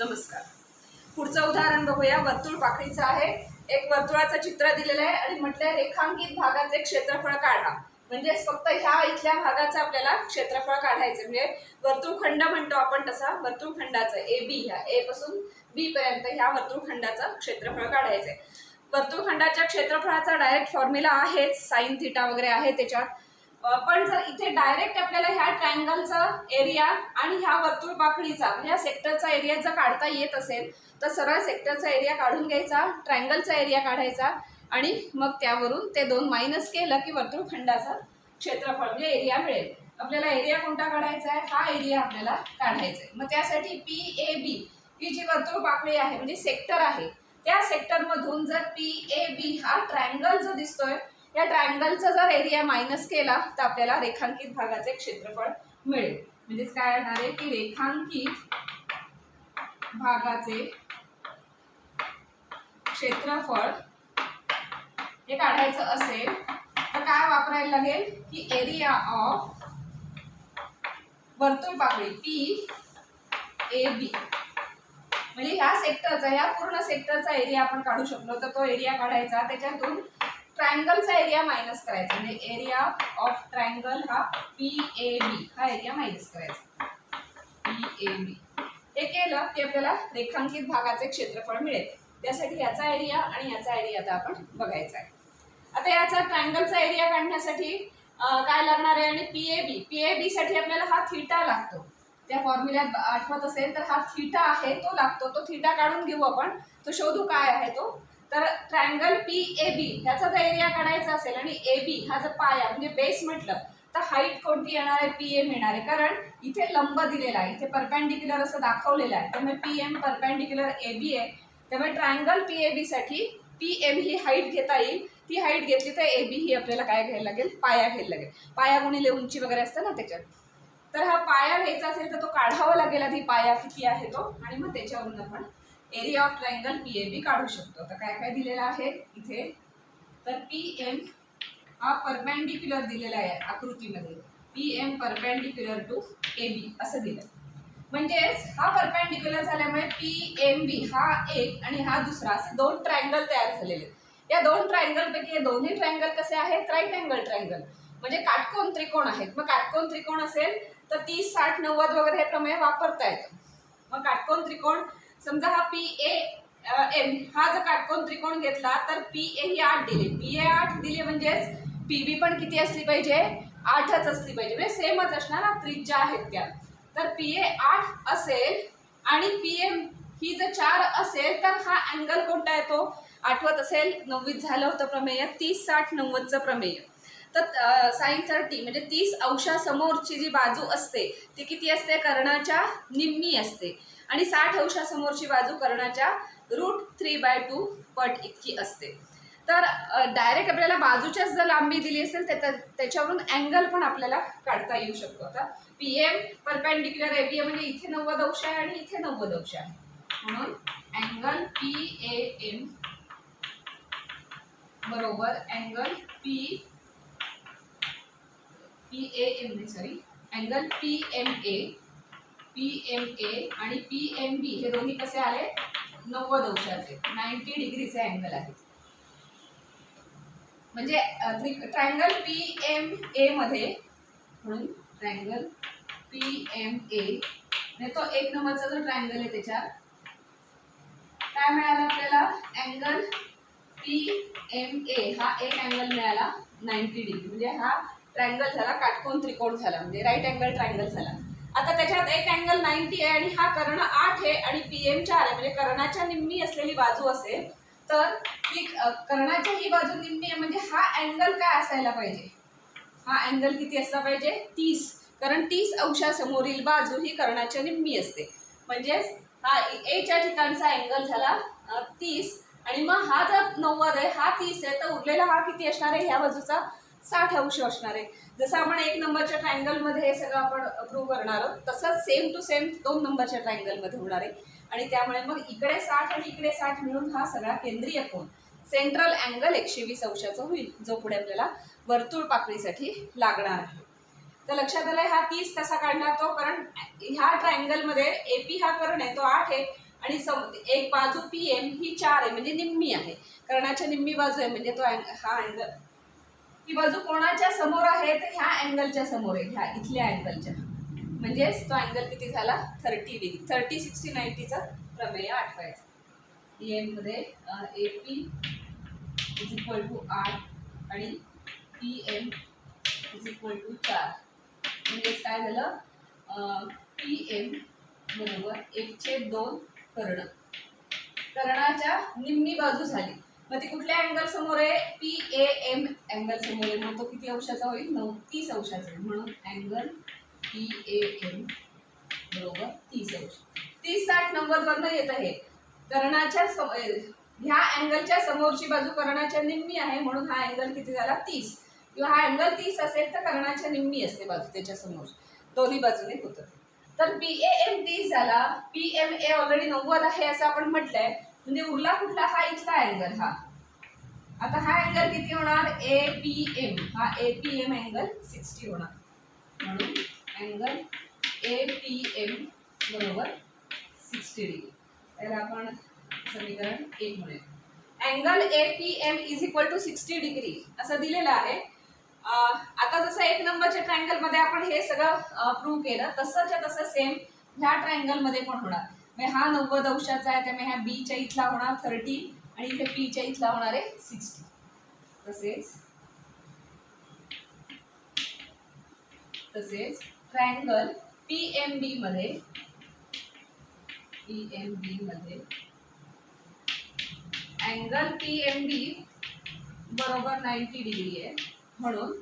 नमस्कार. पुढचं उदाहरण बघूया. वर्तुळ पाकळीचं आहे. एक वर्तुळाचं चित्र दिलेलं आहे आणि म्हटलंय रेखांकित भागाचे क्षेत्रफळ काढा. म्हणजेच फक्त ह्या इथल्या भागाचं आपल्याला क्षेत्रफळ काढायचं. म्हणजे वर्तुळखंड म्हणतो आपण तसा. वर्तुळखंडाचं ए बी ह्या ए पासून बी पर्यंत ह्या वर्तुळखंडाचं क्षेत्रफळ काढायचंय. वर्तुळखंडाच्या क्षेत्रफळाचा डायरेक्ट फॉर्म्युला आहेच. साईन थिटा वगैरे आहे त्याच्यात. पण जर इथे डायरेक्ट आपल्याला ह्या ट्रायंगलचा एरिया आणि ह्या वर्तुळ पाकळीचा म्हणजे ह्या सेक्टरचा एरिया जर काढता येत असेल तर सरळ सेक्टरचा एरिया काढून घ्यायचा ट्रायंगलचा एरिया काढायचा आणि मग त्यावरून ते दोन मायनस केलं की वर्तुळखंडाचा क्षेत्रफळ म्हणजे एरिया मिळेल. आपल्याला एरिया कोणता काढायचा आहे? हा एरिया आपल्याला काढायचा आहे. मग त्यासाठी पी ए बी ही जी वर्तुळ पाकळी आहे म्हणजे सेक्टर आहे त्या सेक्टरमधून जर पी ए बी हा ट्रायंगल जो दिसतोय या ट्रायंगलचा जर एरिया मायनस केला तर आपल्याला रेखांकित भागाचे क्षेत्रफळ मिळेल. म्हणजेच काय येणार आहे? की रेखांकित भागाचे क्षेत्रफळ हे काढायचं असेल तर काय वापरायला लागेल? की एरिया ऑफ वर्तुळ पाकळी पी ए बी म्हणजे ह्या सेक्टरचा ह्या पूर्ण सेक्टरचा एरिया आपण काढू शकलो. तर तो एरिया काढायचा. त्याच्यातून ट्रायंगलचा एरिया मायनस करायचा. म्हणजे एरिया ऑफ ट्रायंगल हा पी ए बी. हा एरिया मायनस करायचा. P A B. हे केलं की आपल्याला रेखांकित भागाचे क्षेत्रफळ मिळेल. त्यासाठी याचा एरिया आणि याचा एरिया आता आपण बघायचा आहे. आता याचा ट्रायंगलचा एरिया काढण्यासाठी काय लागणार आहे? आणि P A B. P A बी साठी आपल्याला हा थिटा लागतो. त्या फॉर्म्युल्यात आठवत असेल तर हा थिटा आहे तो लागतो. तो थिटा काढून घेऊ आपण. तो शोधू काय आहे तो? तर ट्रायंगल पी ए बी ह्याचा जर एरिया काढायचा असेल आणि ए बी हा जर पाया म्हणजे बेस म्हटलं तर हाईट कोणती येणार आहे? पी एम येणार आहे. कारण इथे लंब दिलेला आहे. इथे परपॅन्डिक्युलर असं दाखवलेलं आहे. त्यामुळे P M perpendicular A B आहे. त्यामुळे ट्रायंगल पी ए बी साठी पी एम ही हाईट घेता येईल. ती हाईट घेतली तर ए बी ही आपल्याला काय घ्यायला लागेल? पाया घ्यायला लागेल. पाया गुणिले उंची वगैरे असतं ना त्याच्यात. तर हा पाया घ्यायचा असेल तर तो काढावा लागेल आधी. पाया किती आहे तो? आणि मग त्याच्यावरून आपण area of triangle P A B काढू शकतो. तर काय काय दिलेलं आहे इथे? तर पी एम हा परपेंडिक्युलर दिलेला आहे आकृतीमध्ये. P M perpendicular to A B असं दिलं. म्हणजेच हा परपेंडिक्युलर झाल्यामुळे पी एम बी हा एक आणि हा दुसरा असे दोन ट्रायंगल तयार झालेले आहेत. या दोन ट्रायंगलपैकी हे दोन्ही ट्रायंगल कसे आहेत? राईट अँगल ट्रायंगल म्हणजे काटकोन त्रिकोण आहेत. मग काटकोन त्रिकोण असेल तर तीस साठ नव्वद वगैरे हे प्रमेय वापरता येतं. मग काटकोन त्रिकोण समजा हा पी ए एम हा जर काटकोन त्रिकोण घेतला तर पी ए ही आठ दिली. पी ए आठ दिली म्हणजेच पी बी पण किती असली पाहिजे? आठच असली पाहिजे. म्हणजे सेमच असणार ना त्रिज्या आहेत त्या. तर पी ए आठ असेल आणि पी एम ही जर चार असेल तर हा अँगल कोणता येतो? आठवत असेल? नव्वीत झालं होतं प्रमेय तीस साठ नव्वदचं प्रमेय. तर साईन थर्टी म्हणजे तीस अंशासमोरची जी बाजू असते ती किती असते? कर्णाच्या निम्मी असते. आणि साठ अंशासमोरची बाजू कर्णाच्या रूट थ्री बाय टू पट इतकी असते. तर डायरेक्ट आपल्याला बाजूच्याच जर लांबी दिली असेल त्या त्याच्यावरून अँगल पण आपल्याला काढता येऊ शकतो. आता P M perpendicular A B म्हणजे इथे नव्वद अंश आहे आणि इथे नव्वद अंश आहे. म्हणून अँगल पी ए एम बरोबर angle P P A M B sorry angle P M A P M A आणि पी एम बी हे दोन्ही कसे आले? नव्वद अंशाचे. नाईन्टी डिग्रीचे अँगल आहेत म्हणजे ट्रायंगल पी एम ए मध्ये म्हणून ट्रायंगल पी एम ए तो एक नंबरचा जो ट्रायंगल आहे त्याच्यात काय मिळालं आपल्याला? अँगल पी एम ए हा एक अँगल मिळाला नाईन्टी डिग्री. म्हणजे हा ट्रायंगल झाला काटकोन त्रिकोण झाला म्हणजे राईट अँगल ट्रायंगल झाला. आता त्याच्यात एक अँगल नाईन्टी आहे आणि हा कर्ण आठ आहे आणि पी एम चार आहे म्हणजे कर्णाच्या निम्मी असलेली बाजू असेल तर ही कर्णाच्या ही बाजू निम्मी आहे म्हणजे हा अँगल काय असायला पाहिजे? हा अँगल किती असला पाहिजे? तीस. कारण तीस अंशासमोरील बाजू ही कर्णाच्या निम्मी असते. म्हणजेच हा एच्या ठिकाणचा अँगल झाला तीस. आणि मग हा जर नव्वद आहे हा तीस आहे तर उरलेला हा किती असणार आहे? ह्या बाजूचा साठ अंश असणार आहे. जसं आपण एक नंबरच्या ट्रायंगलमध्ये हे सगळं आपण प्रूव्ह करणार आहोत तसंच सेम टू सेम दोन नंबरच्या ट्रायंगलमध्ये होणार आहे. आणि त्यामुळे मग इकडे साठ आणि इकडे साठ मिळून हा सगळा केंद्रीय कोण सेंट्रल अँगल एकशे वीस अंशाचा होईल जो पुढे आपल्याला वर्तुळ पाकळीसाठी लागणार आहे. तर लक्षात आलं हा तीस कसा काढणार तो? कारण ह्या ट्रायंगलमध्ये ए पी हा कर्ण आहे तो आठ आहे. आणि सम एक बाजू पी एम ही चार आहे म्हणजे निम्मी आहे. कर्णाच्या निम्मी बाजू आहे म्हणजे तो अँग- हा अँगल ही बाजू कोणाच्या समोर आहे तर ह्या अँगलच्या समोर आहे ह्या इथल्या अँगलच्या म्हणजेच तो अँगल किती झाला? थर्टी डिग्री थर्टी सिक्स्टी नाईन्टीचा प्रमेय आठवायचा. ई एममध्ये A P is equal to आठ आणि P M is equal to चार. म्हणजेच काय झालं? पी एम बरोबर एकशे दोन कर्ण. कर्णाच्या निम्मी बाजू झाली. मग ती कुठल्या अँगल समोर आहे? पी ए एम अँगल समोर आहे. मग तो किती अंशाचा होईल? नऊ तीस अंशाचा होईल म्हणून अँगल पी ए एम बरोबर तीस अंश. तीस साठ नव्वद वरनं येत आहे कर्णाच्या सम ह्या अँगलच्या समोरची बाजू कर्णाच्या निम्मी आहे. म्हणून हा अँगल किती झाला? तीस. किंवा हा अँगल तीस असेल तर कर्णाच्या निम्मी असते बाजू त्याच्यासमोर. दोन्ही बाजूने होतं. तर पी ए एम तीस झाला. पी एम ए ऑलरेडी नव्वद आहे असं आपण म्हटलंय. म्हणजे उरला कुठला हा इथला अँगल हा. आता हा अँगल किती होणार? ए पी एम हा A P M angle sixty होणार. म्हणून अँगल ए पी एम बरोबर सिक्स्टी डिग्री तर आपण समीकरण एक म्हणूया. Angle A P M is equal to sixty degree असं दिलेलं आहे. आता जसं एक नंबरच्या ट्रायंगलमध्ये आपण हे सगळं प्रूव्ह केलं तसंच्या तसं सेम ह्या ट्रायंगलमध्ये पण होणार. हा नव्वद अंशाचा आहे त्यामुळे ह्या बीच्या इथला होणार थर्टी आणि इथे पीच्या इथला होणार आहे सिक्स्टी तसेच तसेच ट्रायंगल पी एम बी मध्ये पी एम बी मध्ये अँगल पी एम बी बरोबर नाईन्टी डिग्री आहे. म्हणून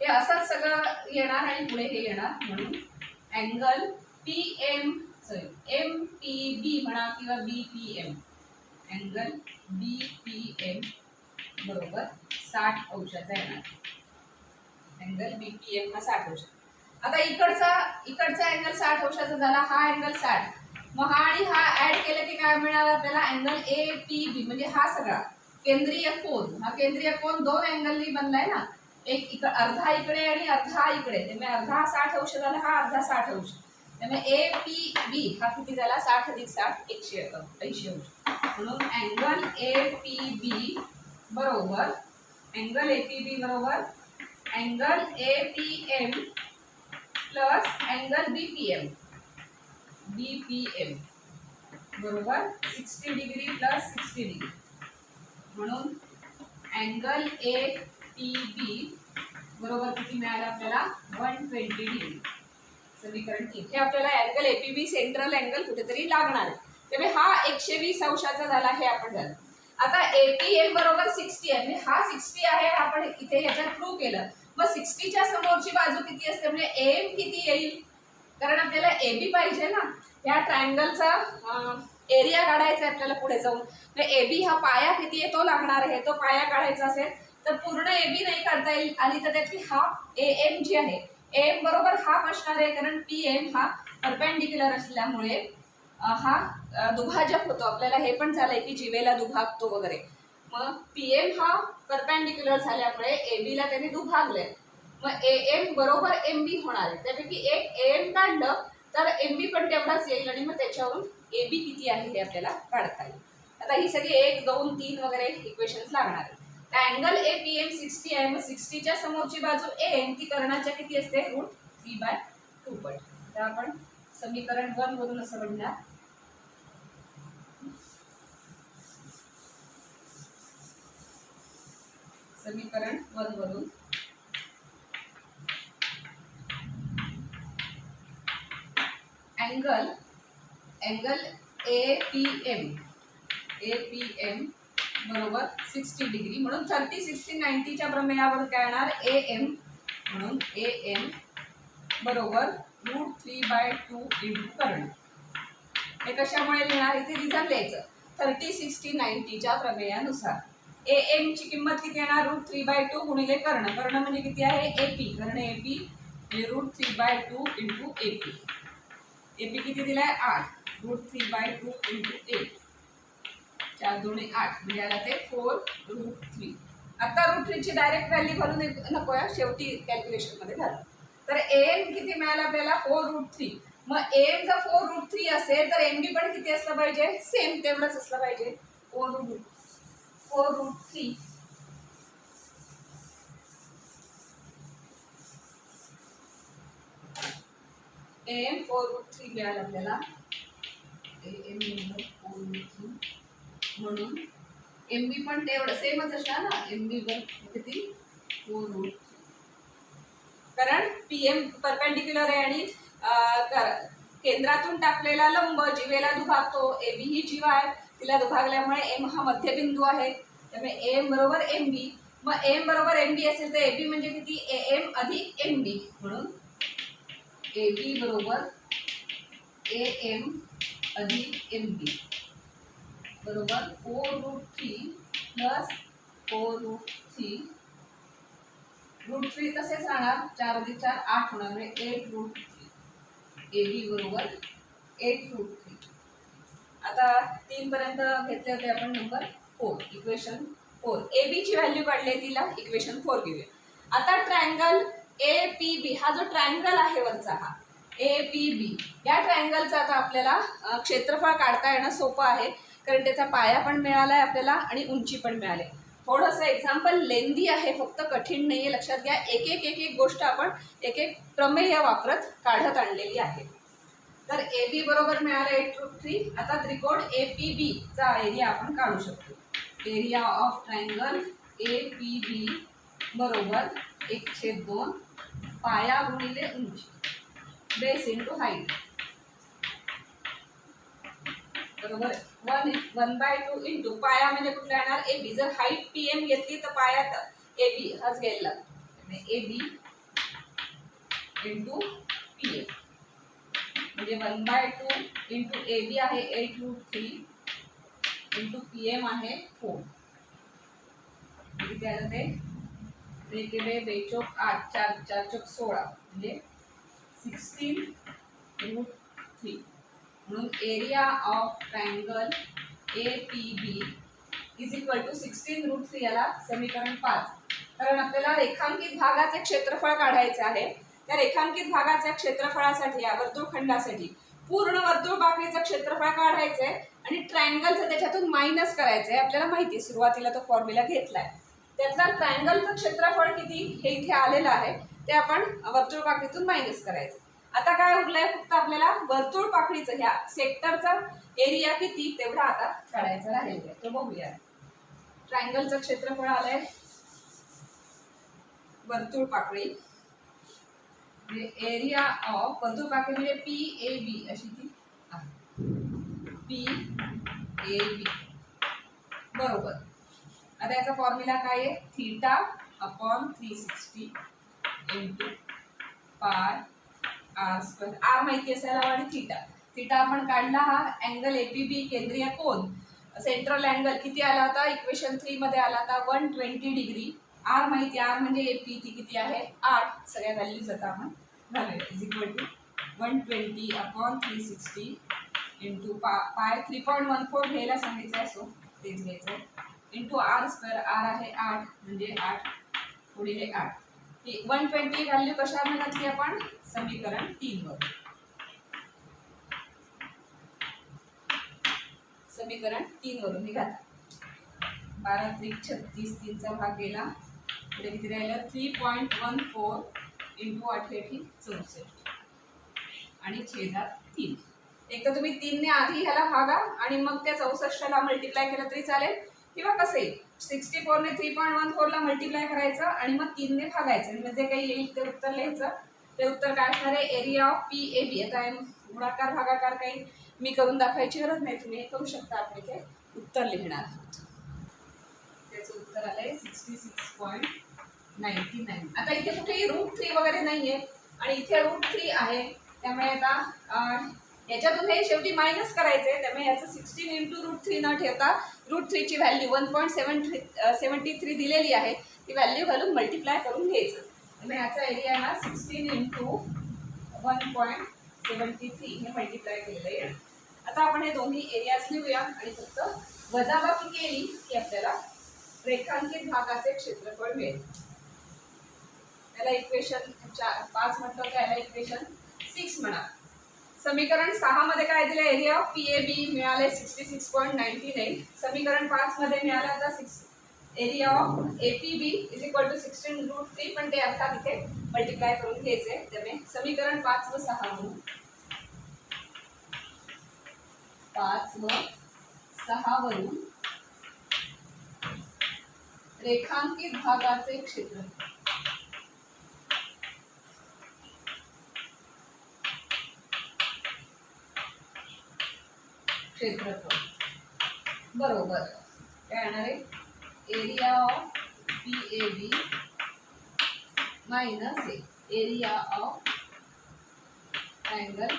हे असंच सगळं येणार आणि पुढे हे येणार. म्हणून angle P M sorry M P B म्हणा किंवा B P M angle B P M बरोबर साठ अंशाचा येणार. अँगल बी पी एम हा साठ अंश. आता इकडचा इकडचा अँगल साठ अंशाचा झाला हा अँगल साठ. मग हा आणि हा ऍड केलं की काय मिळालं आपल्याला? अँगल ए पी बी म्हणजे हा सगळा. केंद्रीय कोन. हा केंद्रीय कोन दोन अँगलनी बनलाय ना. एक इकड अर्धा इकडे आणि अर्धा इकडे. त्यामुळे अर्धा साठ अंश झाला हा अर्धा साठ अंश. त्यामुळे ए पी बी हा किती झाला? साठ अधिक साठ एकशे ऐंशी अंश. म्हणून अँगल ए पी बी बरोबर अँगल ए पी बी बरोबर angle A P M plus angle B P M B P M बरोबर sixty degree plus sixty degree म्हणून अँगल ए पी बी बरोबर किती मिळालं आपल्याला? वन ट्वेंटी डिग्री समीकरण इथे आपल्याला angle A P B central angle कुठेतरी लागणार आहे. त्यामुळे हा एकशे वीस अंशाचा झाला हे आपण झालं. आता ए पी एम बरोबर सिक्स्टी आहे. म्हणजे हा सिक्स्टी आहे आपण इथे याच्यात प्रूव्ह केलं. मग सिक्स्टीच्या समोरची बाजू किती असते? म्हणजे एम किती येईल? कारण आपल्याला ए बी पाहिजे ना. ह्या ट्रायंगलचा एरिया काढायचा आहे आपल्याला पुढे जाऊन. म्हणजे ए बी हा पाया किती आहे? तो लागणार आहे. तो पाया काढायचा असेल तर पूर्ण ए बी नाही काढता येईल. आली तर त्यातली हाफ ए एम जी आहे एम बरोबर हाफ असणार आहे कारण पी एम हा परपेंडिक्युलर असल्यामुळे हा दुभाजक होतो. आपल्याला हे पण झालंय की जीवेला दुभागतो वगैरे. मग पी एम हा परपेंडिक्युलर झाल्यामुळे ए बीला त्यांनी दुभागले मग ए एम बरोबर एम बी होणार आहे. त्यापैकी एक ए एम काढलं तर एम बी पण तेवढाच येईल आणि मग त्याच्यावरून ए बी किती आहे हे आपल्याला काढता येईल. आता ही सगळी एक दोन तीन वगैरे इक्वेशन्स लागणार आहेत. Angle A P M sixty आहे. मग सिक्स्टीच्या समोरची बाजू ए एम ती कर्णाच्या किती असते? रूट थ्री बाय टू पट. तर आपण समीकरण वन वरून असं म्हणणार समीकरण वन वरून angle angle A P M. A P M बरोबर? Sixty degree. म्हणून थर्टी सिक्स्टी नाईन्टीच्या प्रमेयावर काय येणार? ए एम म्हणून ए एम बरोबर root three by two into कर्ण हे कशामुळे लिहिणार? इथे रिझन लिहायचं. Thirty sixty नाईन्टीच्या प्रमेयानुसार. ए एमची किंमत किती येणार? रूट थ्री बाय टू गुणिले कर्ण. कर्ण म्हणजे किती आहे? ए पी कर्ण ए पी म्हणजे root three by two into A P A P किती दिलाय? आठ. Root three by two into eight चार दोन्ही आठ. म्हणजे आला ते फोर रूट थ्री आता रूट थ्रीची डायरेक्ट व्हॅल्यू भरून नको आहे शेवटी कॅल्क्युलेशनमध्ये घालू. तर एम किती मिळालं आपल्याला? फोर रूट थ्री मग एम जर फोर रूट थ्री असेल तर एम डी पण किती असलं पाहिजे? सेम तेवढंच असलं पाहिजे. Four root four root three M four root three मिळालं आपल्याला. एम फोर रूट थ्री म्हणून एम बी पण तेवढं सेमच असणार ना? एम बी वर किती? फोर रूट कारण पी एम परपेंडिक्युलर आहे आणि केंद्रातून टाकलेला लंब जीवेला दुभागतो. ए बी ही जीव आहे. तिला दुभागल्यामुळे एम हा मध्यबिंदू आहे. त्यामुळे एम बरोबर एम बी मग एम बरोबर एम बी असेल तर ए बी म्हणजे किती? ए एम अधिक एम बी म्हणून ए बी बरोबर ए एम अधिक एम बी बरोबर? Four root three plus four root three root three तसेच राहणार. चार अधिक चार आठ होणार. म्हणजे eight root three A B बरोबर एट रूट थ्री आता तीनपर्यंत घेतले होते आपण number four equation four A बीची व्हॅल्यू काढली तिला. इक्वेशन फोर घेऊया. आता ट्रायंगल ए पी बी हा जो ट्रायंगल आहे वरचा हा ए पी बी या ट्रायंगलचा आता आपल्याला क्षेत्रफळ काढता येणं सोपं आहे. कारण त्याचा पाया पण मिळाला आहे आपल्याला आणि उंची पण मिळाली. थोडंसं एक्झाम्पल लेंदी आहे फक्त कठीण नाही आहे लक्षात घ्या एक एक एक एक गोष्ट आपण एक एक प्रमेय वापरत काढत आणलेली आहे. तर ए बी बरोबर मिळालं एट रूट थ्री आता त्रिकोण ए पी बी चा एरिया आपण काढू शकतो. Area of triangle A P B बरोबर एक छेद दोन पाया गुणिले उंची. बेस इंटू हाईट बरोबर? One one by two into पाया म्हणजे कुठला येणार? ए बी जर हाईट पी एम घेतली तर पायात ए बी हाच घ्यायला A B into P M म्हणजे one by two into A B आहे eight root three into P M आहे फोर किती आलं ते? एकेबे बेचोक आठ चार चार चोक सोळा. म्हणजे सिक्स्टीन रूट थ्री म्हणून area of triangle A P B is equal to sixteen root three याला समीकरण पाच. कारण आपल्याला रेखांकित भागाचे क्षेत्रफळ काढायचे आहे. त्या रेखांकित भागाच्या क्षेत्रफळासाठी या वर्तुळखंडासाठी पूर्ण वर्तुळ बाकरीचं क्षेत्रफळ काढायचं आहे आणि ट्रायंगलचं त्याच्यातून मायनस करायचं आहे आपल्याला माहिती आहे, सुरुवातीला तो फॉर्म्युला घेतलाय. त्यातला ट्रायंगलचं क्षेत्रफळ किती? हे इथे आलेलं आहे. ते आपण वर्तुळ पाकळीतून मायनस करायचं. आता काय उरलंय फक्त आपल्याला वर्तुळ पाकळीचं ह्या सेक्टरचा एरिया किती तेवढा आता काढायचा राहिलेला आहे. तो बघूया. ट्रायंगलचं क्षेत्रफळ आलंय. वर्तुळ पाकळी एरिया ऑफ वर्तुळ पाकळी म्हणजे पी ए बी अशी ती पी ए बी बरोबर. आता याचा फॉर्म्युला काय आहे? Theta upon three sixty into pi square r माहिती असायला आणि थिटा. थिटा आपण काढला हा अँगल ए पी बी केंद्रीय कोन. सेंट्रल अँगल किती आला होता? इक्वेशन थ्रीमध्ये आला होता वन ट्वेंटी डिग्री आर माहिती आर म्हणजे ए पी ती किती आहे? आठ. सगळ्या व्हॅल्यूज आता आपण घालूया. Is equal to one twenty upon three sixty into पा pi three point one four घ्यायला सांगितलं आहे सो तेच घ्यायचं इंटू आर स्क्वेअर आर आहे आठ. म्हणजे आठ. गुणिले आठ. ही वन ट्वेंटी व्हॅल्यू कशावर घातली आपण? समीकरण तीन वर. समीकरण तीन वरून हे बारा त्रिक छत्तीस तीनचा भाग गेला. पुढे किती राहिलं? Three point one four into अठ्याऐंशी चौसष्ट. आणि छेदात तीन. एक तर तुम्ही तीनने आधी ह्याला भागा आणि मग त्या चौसष्टला मल्टिप्लाय केलं तरी चालेल. किंवा कसे? सिक्स्टी फोरने थ्री पॉईंट वन फोरला मल्टिप्लाय करायचं आणि मग तीनने भागायचं. आणि जे काही येईल ते उत्तर लिहायचं. ते उत्तर काय असणार आहे? Area of P A B आता गुणाकार भागाकार काही मी करून दाखवायची गरज नाही. तुम्ही हे करू शकता. आपण इथे उत्तर लिहिणार आहोत. त्याचं उत्तर आलं आहे sixty six point ninety nine आता इथे कुठेही रूट थ्री वगैरे नाही आहे आणि इथे रूट थ्री आहे. त्यामुळे आता याच्यातून हे शेवटी मायनस करायचं आहे त्यामुळे याचं सिक्स्टीन इंटू रूट थ्री न ठेवता root थ्रीची value one point seven three seventy three दिलेली आहे. ती व्हॅल्यू घालून मल्टिप्लाय करून घ्यायचं. त्यामुळे याचा एरिया ना sixteen into one point seventy three हे मल्टिप्लाय केलेलं आहे आता आपण हे दोन्ही एरियाज लिहूया आणि फक्त वजाबाकी केली की आपल्याला रेखांकित भागाचे क्षेत्रफळ मिळेल. त्याला इक्वेशन चार पाच म्हटलं त्याला इक्वेशन सिक्स म्हणा. समीकरण सहा मध्ये काय दिलं area of P A B मिळाले sixty six point ninety nine समीकरण पाच मध्ये मिळालं आता six area of A P B is equal to sixteen root three पण ते अर्थात इथे मल्टिप्लाय करून घ्यायचे त्यामुळे समीकरण पाच व सहा. म्हणून पाच व सहा वरून रेखांकित भागाचे क्षेत्र क्षेत्रफळ. बरोबर. काय येणार आहे? Area of P A B minus A area of angle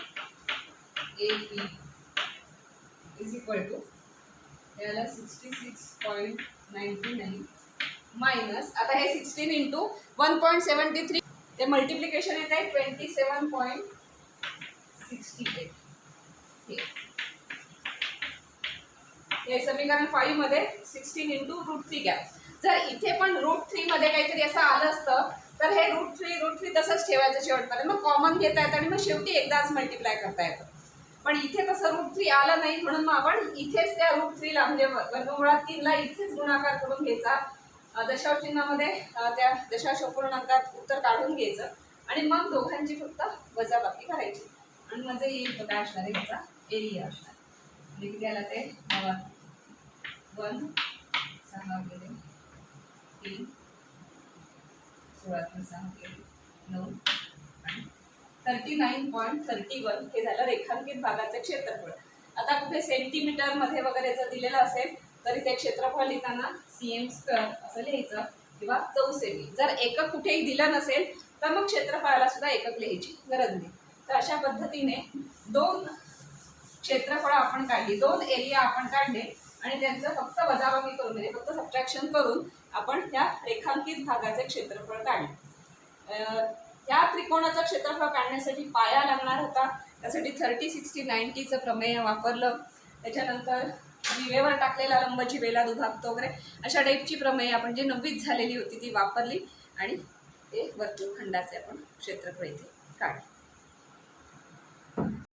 A P is equal to याला sixty six point ninety nine minus आता हे sixteen into one point seventy three ते मल्टिप्लिकेशन येत आहे twenty seven point sixty eight हे. हे समीकरण फाईव्हमध्ये सिक्स्टीन इंटू रूट थ्री घ्या जर इथे पण रूट थ्रीमध्ये काहीतरी असं आलं असतं तर हे रूट थ्री रूट थ्री तसंच ठेवायचं शेवटपर्यंत. मग कॉमन घेता येतं आणि मग शेवटी एकदाच मल्टिप्लाय करता येतं. पण इथे तसं रूट थ्री आलं नाही म्हणून मग आपण इथेच त्या रूट थ्रीला म्हणजे वर्गमुळात तीनला इथेच गुणाकार करून घ्यायचा. दशावचिन्हामध्ये चिन्हामध्ये त्या दशाशपूर्णांकात उत्तर काढून घ्यायचं. आणि मग दोघांची फक्त वजाबाकी करायची. आणि म्हणजे येईल तो काय असणार आहे? त्याचा एरिया असणार. म्हणजे किती आला ते वन सहा गेले तीन सोळातून सहा गेले नऊ thirty nine point thirty one हे झालं रेखांकित भागाचं क्षेत्रफळ. आता कुठे सेंटीमीटरमध्ये वगैरे जर दिलेलं असेल तरी ते क्षेत्रफळ लिहिताना सी एम स्क्वेअर असं लिहायचं किंवा चौसेमी. जर एकक कुठेही दिलं नसेल तर मग क्षेत्रफळाला सुद्धा एकक लिहायची गरज नाही. तर अशा पद्धतीने दोन क्षेत्रफळ आपण काढली दोन एरिया आपण काढले आणि त्यांचं फक्त वजाबाकी करून म्हणजे फक्त सबट्रॅक्शन करून आपण त्या रेखांकित भागाचे क्षेत्रफळ काढले. त्या या त्रिकोणाचं क्षेत्रफळ काढण्यासाठी पाया लागणार होता. त्यासाठी थर्टी सिक्स्टी नाईन्टीचं प्रमेय वापरलं. त्याच्यानंतर जिवेवर टाकलेला लंब जिवेला दुभागतो वगैरे. अशा टाईपची प्रमेय आपण जी नववीत झालेली होती ती वापरली. आणि ते वर्तुळखंडाचे आपण क्षेत्रफळ इथे काढले.